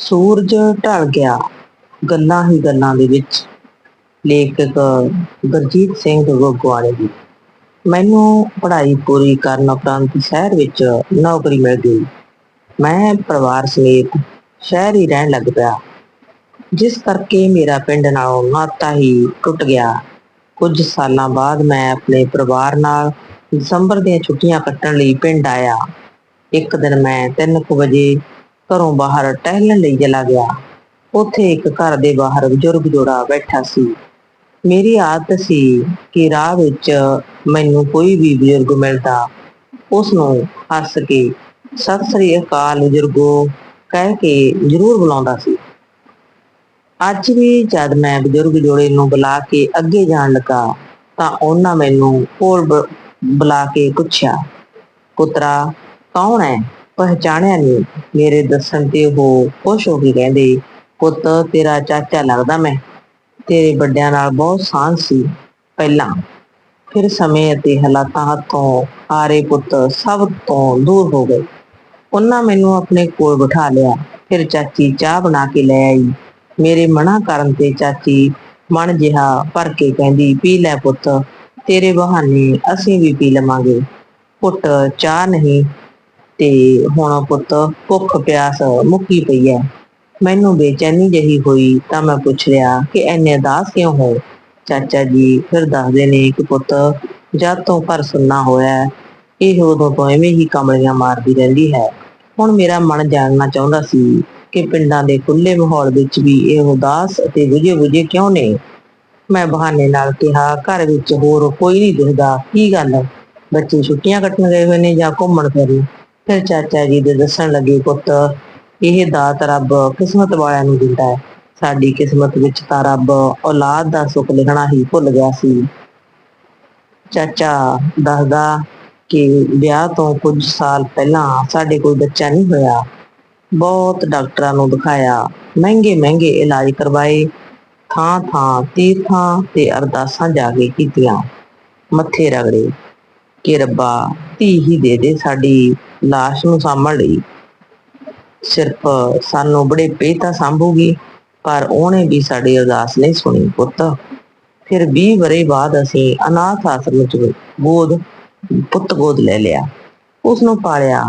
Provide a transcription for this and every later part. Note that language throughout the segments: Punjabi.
ਸੂਰਜ ਢਲ ਗਿਆ ਗੱਲਾਂ ਹੀ ਗੱਲਾਂ ਦੇ ਵਿੱਚ। ਲੇਖਕ ਗੁਰਜੀਤ ਸਿੰਘ ਗੋਗਵਾਲੇ ਦੀ ਮੈਨੂੰ ਪੜ੍ਹਾਈ ਪੂਰੀ ਕਰਨ ਉਪਰੰਤ ਸ਼ਹਿਰ ਵਿੱਚ ਨੌਕਰੀ ਮਿਲ ਗਈ। ਮੈਂ ਪਰਿਵਾਰ ਸਮੇਤ ਸ਼ਹਿਰ ਹੀ ਰਹਿਣ ਲੱਗ ਪਿਆ। ਜਿਸ ਕਰਕੇ ਮੇਰਾ ਪਿੰਡ ਨਾਲੋਂ ਨਾਤਾ ਹੀ ਟੁੱਟ ਗਿਆ। ਕੁਝ ਸਾਲਾਂ ਬਾਅਦ ਮੈਂ ਆਪਣੇ ਪਰਿਵਾਰ ਨਾਲ ਦਸੰਬਰ ਦੀਆਂ ਛੁੱਟੀਆਂ ਕੱਟਣ ਲਈ ਪਿੰਡ ਆਇਆ। ਇੱਕ ਦਿਨ ਮੈਂ 3:00 ਵਜੇ ਘਰੋਂ ਬਾਹਰ ਟਹਿਲਣ ਲਈ ਚਲਾ ਗਿਆ। ਉੱਥੇ ਇੱਕ ਘਰ ਦੇ ਬਾਹਰ ਬਜ਼ੁਰਗ ਜੋੜਾ ਬੈਠਾ ਸੀ। ਮੇਰੀ ਆਦਤ ਸੀ ਕਿ ਰਾਹ ਵਿੱਚ ਮੈਨੂੰ ਕੋਈ ਵੀ ਬਜ਼ੁਰਗ ਮਿਲਦਾ ਉਸ ਨੂੰ ਹੱਸ ਕੇ ਸਤਿ ਸ੍ਰੀ ਅਕਾਲ ਬਜ਼ੁਰਗੋ ਕਹਿ ਕੇ ਜ਼ਰੂਰ ਬੁਲਾਉਂਦਾ ਸੀ। ਅੱਜ ਵੀ ਜਦ ਮੈਂ ਬਜ਼ੁਰਗ ਜੋੜੇ ਨੂੰ ਬੁਲਾ ਕੇ ਅੱਗੇ ਜਾਣ ਲੱਗਾ, ਤਾਂ ਉਹਨਾਂ ਮੈਨੂੰ ਕੋਲ ਬ- ਬੁਲਾ ਕੇ ਪੁੱਛਿਆ, ਪੁੱਤਰਾ, ਕੌਣ ਹੈ ਪਹਿਚਾਣਿਆ ਨਹੀਂ ਮੇਰੇ ਦੱਸਣ ਤੇ ਉਹ ਖੁਸ਼ ਹੋ ਕੇ ਕਹਿੰਦੇ, ਪੁੱਤ, ਤੇਰਾ ਚਾਚਾ ਲੱਗਦਾ ਮੈਂ। ਤੇਰੇ ਵੱਡਿਆਂ ਨਾਲ ਬਹੁਤ ਸਾਂਝ ਸੀ ਪਹਿਲਾਂ। ਫਿਰ ਸਮੇਂ ਅਤੇ ਹਾਲਾਤਾਂ ਹੱਥੋਂ ਹਾਰੇ ਪੁੱਤ ਸਭ ਤੋਂ ਦੂਰ ਹੋ ਗਏ। ਉਹਨਾਂ ਮੈਨੂੰ ਆਪਣੇ ਕੋਲ ਬਿਠਾ ਲਿਆ। ਫਿਰ ਚਾਚੀ ਚਾਹ ਬਣਾ ਕੇ ਲੈ ਆਈ। ਮੇਰੇ ਮਨਾ ਕਰਨ ਤੇ ਚਾਚੀ ਮਨ ਜਿਹਾ ਭਰ ਕੇ ਕਹਿੰਦੀ, ਪੀ ਲੈ ਪੁੱਤ, ਤੇਰੇ ਬਹਾਨੇ ਅਸੀਂ ਵੀ ਪੀ ਲਵਾਂਗੇ। ਪੁੱਤ, ਚਾਹ ਨਹੀਂ ਤੇ ਹੁਣ ਪੁੱਤ ਭੁੱਖ ਪਿਆਸ ਮੁੱਕੀ ਪਈ ਐ। ਮੈਨੂੰ ਬੇਚੈਨੀ ਜਹੀ ਹੋਈ ਤਾਂ ਮੈਂ ਪੁੱਛ ਲਿਆ ਕਿ ਐਨੇ ਉਦਾਸ ਕਿਉਂ ਹੋ? ਚਾਚਾ ਜੀ ਫਿਰ ਦੱਸਦੇ ਨੇ ਕਿ ਪੁੱਤ ਜਦ ਤੋਂ ਪਰ ਸੁੰਨਾ ਹੋਇਆ ਇਹ ਉਦੋਂ ਤੋਂ ਐਵੇਂ ਹੀ ਕਮਲੀਆਂ ਮਾਰਦੀ ਰਹਿੰਦੀ ਹੈ। ਹੁਣ ਮੇਰਾ ਮਨ ਜਾਣਨਾ ਚਾਹੁੰਦਾ ਸੀ ਕਿ ਪਿੰਡਾਂ ਦੇ ਖੁੱਲੇ ਮਾਹੌਲ ਵਿੱਚ ਵੀ ਇਹ ਉਦਾਸ ਅਤੇ ਬੁਝੇ ਬੁਝੇ ਕਿਉਂ ਨੇ? ਮੈਂ ਬਹਾਨੇ ਨਾਲ ਕਿਹਾ, ਘਰ ਵਿੱਚ ਹੋਰ ਕੋਈ ਨਹੀਂ ਦਿਖਦਾ, ਕੀ ਗੱਲ? ਬੱਚੇ ਛੁੱਟੀਆਂ ਕੱਟਣ ਗਏ ਹੋਏ ਨੇ ਜਾਂ ਘੁੰਮਣ ਫਿਰਨ? ਫਿਰ ਚਾਚਾ ਜੀ ਦੇ ਦੱਸਣ ਲੱਗੇ, ਪੁੱਤ, ਇਹ ਦਾਤ ਰੱਬ ਕਿਸਮਤ ਵਾਲਿਆਂ ਨੂੰ ਦਿੰਦਾ ਹੈ। ਸਾਡੀ ਕਿਸਮਤ ਵਿੱਚ ਤਾਂ ਰੱਬ ਔਲਾਦ ਦਾ ਸੁੱਖ ਲਿਖਣਾ ਹੀ ਭੁੱਲ ਗਿਆ ਸੀ। ਚਾਚਾ ਦੱਸਦਾ ਕਿ ਵਿਆਹ ਤੋਂ ਕੁਝ ਸਾਲ ਪਹਿਲਾਂ ਸਾਡੇ ਕੋਲ ਬੱਚਾ ਨਹੀਂ ਹੋਇਆ। ਬਹੁਤ ਡਾਕਟਰਾਂ ਨੂੰ ਦਿਖਾਇਆ, ਮਹਿੰਗੇ ਮਹਿੰਗੇ ਇਲਾਜ ਕਰਵਾਏ। ਥਾਂ ਥਾਂ, ਤੀਰਥਾਂ ਤੇ ਅਰਦਾਸਾਂ ਜਾ ਕੇ ਕੀਤੀਆਂ। ਮੱਥੇ ਰਗੜੇ ਕਿ ਰੱਬਾ ਧੀ ਹੀ ਦੇ ਦੇ ਸਾਡੀ ਲਾਸ਼ ਨੂੰ ਸਾਂਭਣ ਲਈ। ਸਿਰਫ ਸਾਨੂੰ ਬੜੇ ਪੇਤਾ ਸੰਭੂਗੀ, ਪਰ ਉਹਨੇ ਵੀ ਸਾਡੀ ਅਰਦਾਸ ਨਹੀਂ ਸੁਣੀ, ਪੁੱਤ। ਫਿਰ 20 ਵਰੇ ਬਾਅਦ ਅਸੀਂ ਅਨਾਥ ਆਸ਼ਰਮ ਚ ਗੋਦ, ਪੁੱਤ ਗੋਦ ਲੈ ਲਿਆ। ਉਸ ਨੂੰ ਪਾਲਿਆ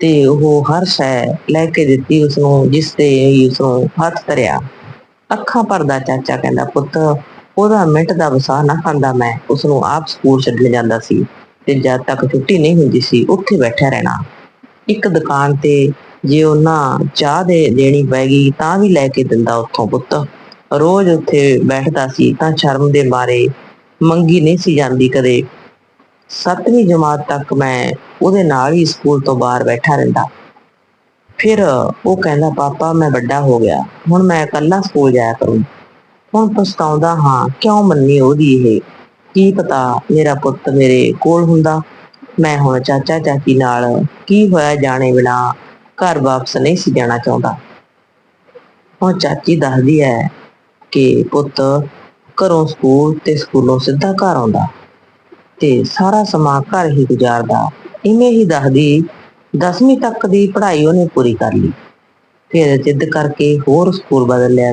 ਤੇ ਉਹ ਹਰ ਸ਼ੈ ਲੈ ਕੇ ਦਿੱਤੀ ਉਸ ਨੂੰ ਜਿਸ ਤੇ ਉਸ ਨੂੰ ਹੱਥ ਧਰਿਆ। ਅੱਖਾਂ ਭਰਦਾ ਚਾਚਾ ਕਹਿੰਦਾ, ਪੁੱਤ, ਉਹਦਾ ਮਿੰਟ ਦਾ ਵਸਾ ਨਾ ਖਾਂਦਾ ਮੈਂ ਉਸ ਨੂੰ ਆਪ ਸਕੂਲ ਛੱਡਣ ਜਾਂਦਾ ਸੀ। ਤੇ ਜਦ ਤੱਕ ਛੁੱਟੀ ਨਹੀਂ ਹੁੰਦੀ ਸੀ, ਉੱਥੇ ਬੈਠਾ ਰਹਿਣਾ। ਇੱਕ ਦੁਕਾਨ ਤੇ ਜੇ ਉਹਨਾਂ ਚਾਹ ਦੇ ਦੇਣੀ ਪੈ ਗਈ ਤਾਂ ਵੀ ਲੈ ਕੇ ਦਿੰਦਾ ਉੱਥੋਂ ਪੁੱਤ। ਰੋਜ਼ ਉੱਥੇ ਬੈਠਦਾ ਸੀ ਤਾਂ ਸ਼ਰਮ ਦੇ ਮਾਰੇ ਮੰਗੀ ਨਹੀਂ ਸੀ ਜਾਂਦੀ ਕਦੇ। ਸੱਤਵੀਂ ਜਮਾਤ ਤੱਕ ਮੈਂ ਉਹਦੇ ਨਾਲ ਹੀ ਸਕੂਲ ਤੋਂ ਬਾਹਰ ਬੈਠਾ ਰਹਿੰਦਾ। ਫਿਰ ਉਹ ਕਹਿੰਦਾ, ਪਾਪਾ, ਮੈਂ ਵੱਡਾ ਹੋ ਗਿਆ। ਹੁਣ ਮੈਂ ਇਕੱਲਾ ਸਕੂਲ ਜਾਇਆ ਕਰੂੰ। ਹੁਣ ਪਛਤਾਉਂਦਾ ਹਾਂ, ਕਿਉਂ ਮੰਨੀ ਉਹਦੀ ਇਹ ਕੀ ਪਤਾ ਮੇਰਾ ਪੁੱਤ ਮੇਰੇ ਕੋਲ ਹੁੰਦਾ? ਮੈਂ ਹੁਣ ਚਾਚਾ ਚਾਚੀ ਨਾਲ ਕੀ ਹੋਇਆ ਜਾਣੇ ਬਿਨਾ ਘਰ ਵਾਪਸ ਨਹੀਂ ਸੀ ਜਾਣਾ ਚਾਹੁੰਦਾ। ਹੁਣ ਚਾਚੀ ਦੱਸਦੀ ਹੈ ਕਿ ਪੁੱਤ ਘਰੋਂ ਸਕੂਲ ਤੇ ਸਕੂਲੋਂ ਸਿੱਧਾ ਘਰ ਆਉਂਦਾ ਤੇ ਸਾਰਾ ਸਮਾਂ ਘਰ ਹੀ ਗੁਜ਼ਾਰਦਾ। ਇਵੇਂ ਹੀ ਦੱਸਦੀ 10ਵੀਂ ਤੱਕ ਦੀ ਪੜ੍ਹਾਈ ਉਹਨੇ ਪੂਰੀ ਕਰ ਲਈ। ਫਿਰ ਜਿੱਦ ਕਰਕੇ ਹੋਰ ਸਕੂਲ ਬਦਲ ਲਿਆ,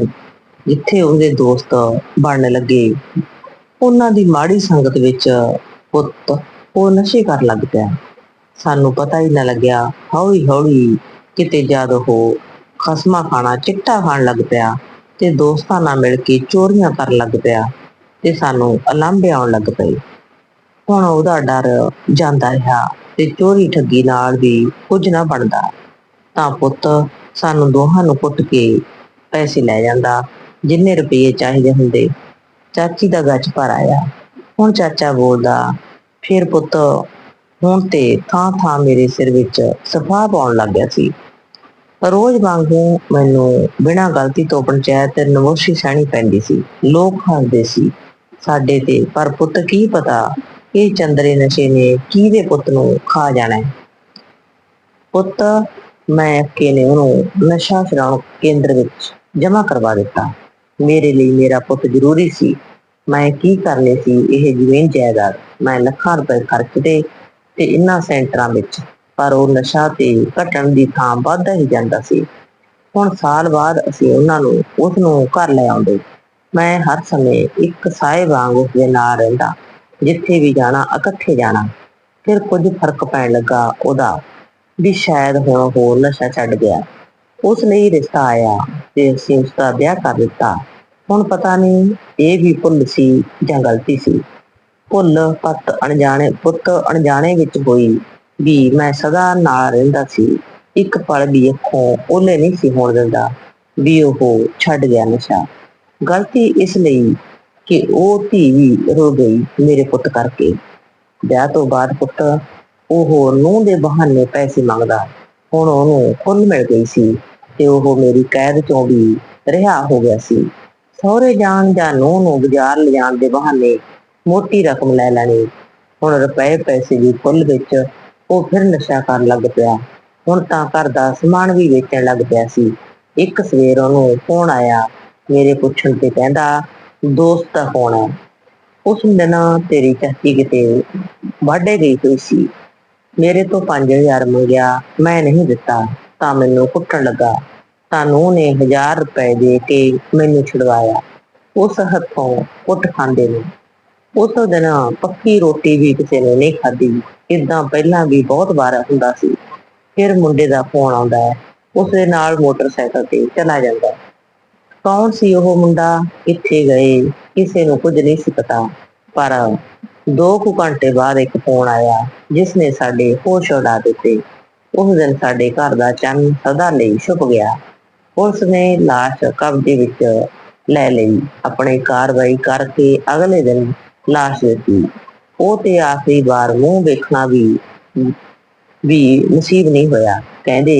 ਜਿੱਥੇ ਉਹਦੇ ਦੋਸਤ ਬਣਨ ਲੱਗੇ। ਉਹਨਾਂ ਦੀ ਮਾੜੀ ਸੰਗਤ ਵਿੱਚ ਪੁੱਤ, ਉਹ ਨਸ਼ੇ ਕਰਨ ਲੱਗ ਪਿਆ। ਸਾਨੂੰ ਪਤਾ ਹੀ ਨਾ ਲੱਗਿਆ, ਹੌਲੀ ਹੌਲੀ ਕਿਤੇ ਜਦ ਉਹ ਖਸਮਾ ਖਾਣਾ, ਚਿੱਟਾ ਖਾਣ ਲੱਗ ਪਿਆ ਤੇ ਦੋਸਤਾਂ ਨਾਲ ਮਿਲ ਕੇ ਚੋਰੀਆਂ ਕਰਨ ਲੱਗ ਪਿਆ ਤੇ ਸਾਨੂੰ ਅਲੰਬੇ ਆਉਣ ਲੱਗ ਪਏ। ਹੁਣ ਉਹਦਾ ਡਰ ਜਾਂਦਾ ਰਿਹਾ ਤੇ ਚੋਰੀ ਠੱਗੀ ਨਾਲ ਵੀ ਕੁਝ ਨਾ ਬਣਦਾ। ਤਾਂ ਪੁੱਤ ਸਾਨੂੰ ਦੋਹਾਂ ਨੂੰ ਕੁੱਟ ਕੇ ਪੈਸੇ ਲੈ ਜਾਂਦਾ, ਜਿੰਨੇ ਰੁਪਏ ਚਾਹੀਦੇ ਹੁੰਦੇ। ਚਾਚੀ ਦਾ ਗੱਜ ਭਰ ਆਇਆ। ਹੁਣ ਚਾਚਾ ਬੋਲਦਾ, ਫਿਰ ਪੁੱਤ, ਹੁਣ ਤੇ ਥਾਂ ਥਾਂ ਮੇਰੇ ਸਿਰ ਵਿੱਚ ਸਫਾ ਪਾਉਣ ਲੱਗ ਗਿਆ ਸੀ। ਰੋਜ਼ ਵਾਂਗੂ ਮੈਨੂੰ ਬਿਨਾਂ ਗਲਤੀ ਤੋਂ ਪੰਚਾਇਤ ਨਮੋਸ਼ੀ ਸਹਿਣੀ ਪੈਂਦੀ ਸੀ। ਲੋਕ ਹੱਸਦੇ ਸੀ ਸਾਡੇ ਤੇ, ਪਰ ਪੁੱਤ ਕੀ ਪਤਾ ਇਹ ਚੰਦਰੇ ਨਸ਼ੇ ਨੇ ਕਿਹਦੇ ਪੁੱਤ ਨੂੰ ਖਾ ਜਾਣਾ ਹੈ। ਪੁੱਤ, ਮੈਂ ਅੱਕੇ ਨੇ ਉਹਨੂੰ ਨਸ਼ਾ ਛੁਡਾਉਣ ਕੇਂਦਰ ਵਿੱਚ ਜਮ੍ਹਾਂ ਕਰਵਾ ਦਿੱਤਾ। ਮੇਰੇ ਲਈ ਮੇਰਾ ਪੁੱਤ ਜ਼ਰੂਰੀ ਸੀ। ਮੈਂ ਕੀ ਕਰਨੇ ਸੀ ਇਹ ਜ਼ਮੀਨ ਜਾਇਦਾਦ? ਮੈਂ ਲੱਖਾਂ ਰੁਪਏ ਖਰਚਦੇ ਤੇ ਇਨ੍ਹਾਂ ਸੈਂਟਰਾਂ ਵਿੱਚ, ਪਰ ਉਹ ਨਸ਼ਾ ਤੇ ਘਟਣ ਦੀ ਥਾਂ ਵੱਧਦਾ ਹੀ ਜਾਂਦਾ ਸੀ। ਹੁਣ ਸਾਲ ਬਾਅਦ ਅਸੀਂ ਉਹਨਾਂ ਨੂੰ ਉਸ ਨੂੰ ਘਰ ਲੈ ਆਉਂਦੇ। ਮੈਂ ਹਰ ਸਮੇਂ ਇੱਕ ਸਾਏ ਵਾਂਗ ਉਸ ਦੇ ਨਾਲ ਰਹਿੰਦਾ, ਜਿੱਥੇ ਵੀ ਜਾਣਾ, ਇਕੱਠੇ ਜਾਣਾ। ਫਿਰ ਕੁਝ ਫ਼ਰਕ ਪੈਣ ਲੱਗਾ ਉਹਦਾ, ਵੀ ਸ਼ਾਇਦ ਹੁਣ ਹੋਰ ਨਸ਼ਾ ਛੱਡ ਗਿਆ। ਉਸ ਲਈ ਰਿਸ਼ਤਾ ਆਇਆ ਤੇ ਅਸੀਂ ਉਸ ਦਾ ਵਿਆਹ ਕਰ ਦਿੱਤਾ। ਹੁਣ ਪਤਾ ਨਹੀਂ ਇਹ ਵੀ ਭੁੱਲ ਸੀ ਜਾਂ ਗਲਤੀ ਸੀ। ਭੁੱਲ ਪੱਤ ਅਣਜਾਣੇ, ਪੁੱਤ ਅਣਜਾਣੇ ਵਿੱਚ ਹੋਈ ਵੀ ਮੈਂ ਸਦਾ ਨਾਲ ਰਹਿੰਦਾ ਸੀ। ਇੱਕ ਪਲ ਵੀ ਅੱਖੋਂ ਉਹਲੇ ਨਹੀਂ ਸੀ ਹੋਣ ਦਿੰਦਾ ਵੀ ਉਹ ਛੱਡ ਗਿਆ ਨਸ਼ਾ। ਗਲਤੀ ਇਸ ਲਈ ਕਿ ਉਹ ਧੀ ਵੀ ਰੋ ਗਈ ਮੇਰੇ ਪੁੱਤ ਕਰਕੇ। ਵਿਆਹ ਤੋਂ ਬਾਅਦ ਪੁੱਤ ਉਹ ਨੂੰਹ ਦੇ ਬਹਾਨੇ ਪੈਸੇ ਮੰਗਦਾ। ਹੁਣ ਉਹਨੂੰ ਖੁੱਲ ਮਿਲ ਗਈ ਸੀ। ਤੇ ਉਹ ਮੇਰੀ ਕੈਦ ਚੋਂ ਵੀ ਰਿਹਾ ਹੋ ਗਿਆ ਸੀ। ਸਹੁਰੇ ਜਾਣ ਜਾਂ ਨੂੰਹ ਨੂੰ ਬਾਜ਼ਾਰ ਲਿਜਾਣ ਦੇ ਬਹਾਨੇ ਮੋਟੀ ਰਕਮ ਲੈ ਲੈਣੀ। ਹੁਣ ਰੁਪਏ ਪੈਸੇ ਦੀ ਫੁੱਲ ਵਿੱਚ ਉਹ ਫਿਰ ਨਸ਼ਾ ਕਰਨ ਲੱਗ ਪਿਆ। ਹੁਣ ਤਾਂ ਘਰ ਦਾ ਸਮਾਨ ਵੀ ਵੇਚਣ ਲੱਗ ਪਿਆ ਸੀ। ਇੱਕ ਸਵੇਰ ਉਹਨੂੰ ਫੋਨ ਆਇਆ, ਮੇਰੇ ਪੁੱਛਣ ਤੇ ਕਹਿੰਦਾ, ਦੋਸਤ ਦਾ ਫੋਨ ਹੈ। ਉਸ ਦਿਨ ਤੇਰੀ ਚਾਚੀ ਕਿਤੇ ਵਾਢੇ ਗਈ ਹੋਈ ਸੀ। ਮੇਰੇ ਤੋਂ 5000 ਮੰਗਿਆ, ਮੈਂ ਨਹੀਂ ਦਿੱਤਾ। ਤਾਂ ਮੈਨੂੰ ਕੁੱਟਣ ਲੱਗਾ। ਤਾਂ ਨੂੰਹ ਨੇ 1000 ਰੁਪਏ ਦੇ ਕੇ ਮੈਨੂੰ ਛੁਡਵਾਇਆ। ਉਸ ਹੱਥੋਂ ਕੁੱਟ ਖਾਂਦੇ ਨੇ। ਉਸ ਦਿਨ ਪੱਕੀ ਰੋਟੀ ਵੀ ਕਿਸੇ ਨੇ ਨਹੀਂ ਖਾਧੀ। ਇਦਾਂ ਪਹਿਲਾਂ ਵੀ ਬਹੁਤ ਵਾਰ ਹੁੰਦਾ ਸੀ। ਫਿਰ ਮੁੰਡੇ ਦਾ ਫੋਨ ਆਉਂਦਾ। ਹੈ ਉਸ ਦੇ ਨਾਲ ਮੋਟਰਸਾਈਕਲ ਤੇ ਚਲਾ ਜਾਂਦਾ। ਕੌਣ ਸੀ ਉਹ ਮੁੰਡਾ? ਕਿੱਥੇ ਗਏ। ਕਿਸੇ ਨੂੰ ਕੁਝ ਨਹੀਂ ਸੀ ਪਤਾ। ਪਰ ਦੋ ਕੁ ਘੰਟੇ ਬਾਅਦ ਇੱਕ ਫੋਨ ਆਇਆ, ਜਿਸ ਨੇ ਸਾਡੇ ਹੋਸ਼ ਉਡਾ ਦਿੱਤੇ। ਉਸ ਦਿਨ ਸਾਡੇ ਘਰ ਦਾ ਚੰਨ ਸਦਾ ਲਈ ਛੁਪ ਗਿਆ। ਪੁਲਿਸ ਨੇ ਲਾਸ਼ ਕਬਜ਼ੇ ਵਿੱਚ ਲੈ ਲਈ। ਆਪਣੇ ਕਾਰਵਾਈ ਕਰਕੇ ਅਗਲੇ ਦਿਨ ਲਾਸ਼ ਦਿੱਤੀ। ਉਹ ਤੇ ਆਖਰੀ ਵਾਰ ਮੂੰਹ ਵੇਖਣਾ ਵੀ ਵੀ ਨਸੀਬ ਨਹੀਂ ਹੋਇਆ। ਕਹਿੰਦੇ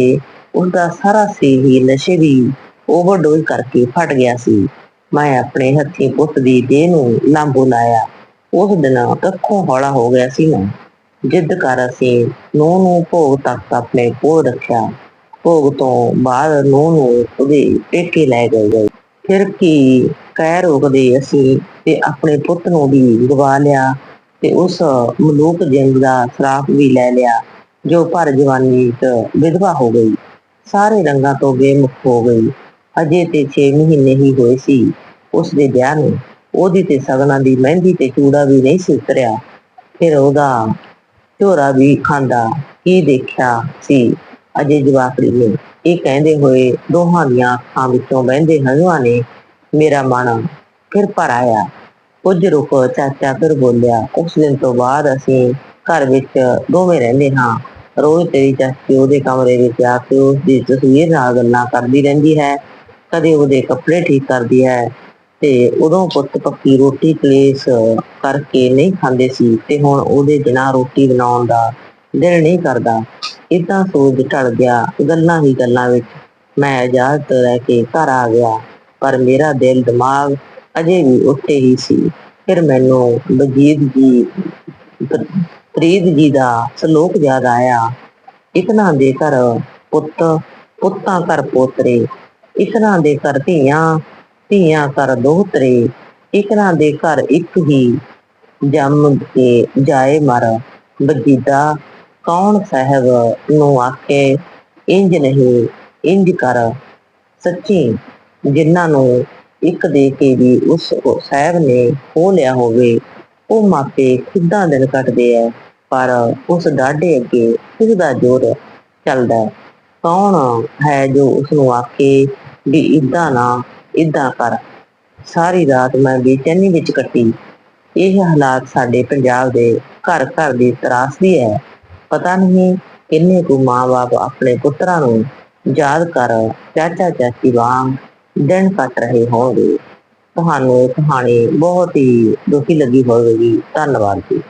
ਉਹਦਾ ਸਾਰਾ ਸਰੀਰ ਹੀ ਨਸ਼ੇ ਦੀ ਓਵਰਡੋਜ਼ ਕਰਕੇ ਫਟ ਗਿਆ ਸੀ। ਮੈਂ ਆਪਣੇ ਹੱਥੀਂ ਪੁੱਤ ਦੀ ਦੇਹ ਨੂੰ ਲਾਂਬੂ ਲਾਇਆ। ਉਸ ਦਿਨ ਕੱਖੋਂ ਹੌਲਾ ਹੋ ਗਿਆ ਸੀ ਮੈਂ ਜਿੱਦ ਕਰ ਅਸੀਂ ਨੂੰਹ ਨੂੰ ਭੋਗ ਤੱਕ ਆਪਣੇ ਕੋਲ ਰੱਖਿਆ। ਭੋਗ ਤੋਂ ਬਾਅਦ ਨੂੰਹ ਨੂੰ ਉਹਦੇ ਪੇਕੇ ਲੈ ਗਏ ਫਿਰ ਕੀ ਕਹਿ ਰੋਕਦੇ ਅਸੀਂ ਤੇ ਆਪਣੇ ਪੁੱਤ ਨੂੰ ਵੀ ਗਵਾ ਲਿਆ ਤੇ ਉਸ ਮਲੂਕ ਜਿੰਦ ਦਾ ਸਰਾਪ ਵੀ ਲੈ ਲਿਆ, ਜੋ ਭਰ ਜਵਾਨੀ ਚ ਵਿਧਵਾ ਹੋ ਗਈ। ਸਾਰੇ ਰੰਗਾਂ ਤੋਂ ਬੇਮੁਖ ਹੋ ਗਈ। ਅਜੇ ਤੇ 6 ਮਹੀਨੇ ਹੀ ਹੋਏ ਸੀ ਉਸ ਦੇ ਵਿਆਹ ਨੂੰ। ਉਹਦੀ ਤੇ ਸਗਨਾਂ ਦੀ ਮਹਿੰਦੀ ਤੇ ਚੂੜਾ ਵੀ ਨਹੀਂ ਸੀ ਉਤਰਿਆ। ਫਿਰ ਉਹਦਾ ਝੋਰਾ ਵੀ ਖਾਂਦਾ, ਕੀ ਦੇਖਿਆ ਸੀ? ਅਜੇ ਜਵਾਕੜੀ ਨੇ ਇਹ ਕਹਿੰਦੇ ਹੋਏ ਦੋਹਾਂ ਦੀਆਂ ਅੱਖਾਂ ਵਿੱਚੋਂ ਵਹਿੰਦੇ ਹੰਝੂਆਂ ਨੇ ਮੇਰਾ ਮਨ ਫਿਰ ਭਰ ਆਇਆ। ਕੁਝ ਰੁਕ ਚਾਚਾ ਫਿਰ ਬੋਲਿਆ, ਉਸ ਦਿਨ ਤੋਂ ਬਾਅਦ ਅਸੀਂ ਘਰ ਵਿੱਚ ਦੋਵੇਂ ਰਹਿੰਦੇ ਹਾਂ। ਰੋਜ਼ ਤੇਰੀ ਚਾਚੀ ਉਹਦੇ ਕਮਰੇ ਵਿੱਚ ਆ ਕੇ ਉਸ ਦੀ ਤਸਵੀਰ ਨਾਲ ਗੱਲਾਂ ਕਰਦੀ ਰਹਿੰਦੀ ਹੈ, ਕਦੇ ਉਹਦੇ ਕੱਪੜੇ ਠੀਕ ਕਰਦੀ ਹੈ ਤੇ ਉਦੋਂ ਪੁੱਤ ਪੱਕੀ ਰੋਟੀ ਕਲੇਸ਼ ਕਰਕੇ ਨਹੀਂ ਖਾਂਦੇ ਸੀ ਤੇ ਹੁਣ ਉਹਦੇ ਬਿਨਾਂ ਰੋਟੀ ਬਣਾਉਣ ਦਾ ਦਿਲ ਨਹੀਂ ਕਰਦਾ। ਇਦਾਂ ਸੋਚ ਢਲ ਗਿਆ, ਗੱਲਾਂ ਹੀ ਗੱਲਾਂ ਵਿੱਚ। ਮੈਂ ਇਜਾਜ਼ਤ ਲੈ ਕੇ ਘਰ ਆ ਗਿਆ, ਪਰ ਮੇਰਾ ਦਿਲ ਦਿਮਾਗ ਅਜੇ ਵੀ ਉੱਥੇ ਹੀ ਸੀ। ਫਿਰ ਮੈਨੂੰ ਬਜੀਦ ਜੀ ਫਰੀਦ ਜੀ ਦਾ ਸ਼ਲੋਕ ਯਾਦ ਆਇਆ। ਇਤਨਾ ਦੇ ਘਰ ਪੁੱਤ, ਪੁੱਤਾਂ ਘਰ ਪੋਤਰੇ, ਇਤਨਾ ਦੇ ਘਰ ਧੀਆਂ ਧੀਆਂ ਘਰ ਦੋਹਤਰੇ ਇਤਨਾ ਦੇ ਘਰ ਇੱਕ ਹੀ। ਜੰਮ ਕੇ ਜਾਏ ਮਰ ਵਜੀਦਾ ਕੌਣ ਸਾਹਿਬ ਨੂੰ ਆਖੇ, ਇੰਜ ਨਹੀਂ, ਇੰਜ ਕਰ। ਸੱਚੀ ਜਿਨ੍ਹਾਂ ਨੂੰ ਇੱਕ ਦੇ ਕੇ ਵੀ ਉਸ ਸਾਹਿਬ ਨੇ ਖੋ ਲਿਆ ਹੋਵੇ, ਉਹ ਮਾਪੇ ਕਿੱਦਾਂ ਦਿਨ ਕੱਟਦੇ ਐ, ਪਰ ਉਸ ਡਾਢੇ ਅੱਗੇ ਕਿਸ ਦਾ ਜ਼ੋਰ ਚੱਲਦਾ ਕੌਣ ਹੈ ਜੋ ਉਸ ਨੂੰ ਆਖੇ ਵੀ ਇਦਾਂ ਨਾ ਇਦਾਂ ਕਰ। ਸਾਰੀ ਰਾਤ ਮੈਂ ਬੇਚੈਨੀ ਵਿੱਚ ਕੱਟੀ। ਇਹ ਹਾਲਾਤ ਸਾਡੇ ਪੰਜਾਬ ਦੇ ਘਰ ਘਰ ਦੀ ਤਰਾਸਦੀ ਹੈ। ਪਤਾ ਨਹੀਂ ਕਿੰਨੇ ਕੁ ਮਾਂ-ਬਾਪ ਆਪਣੇ ਪੁੱਤਰਾਂ ਨੂੰ ਯਾਦ ਕਰ ਚਾਚਾ ਚਾਚੀ ਵਾਂਗ ਦਿਨ ਕੱਟ ਰਹੇ ਹੋਣਗੇ। ਤੁਹਾਨੂੰ ਇਹ ਕਹਾਣੀ ਬਹੁਤ ਹੀ ਦੁਖੀ ਲੱਗੀ ਹੋਵੇਗੀ। ਧੰਨਵਾਦ ਜੀ।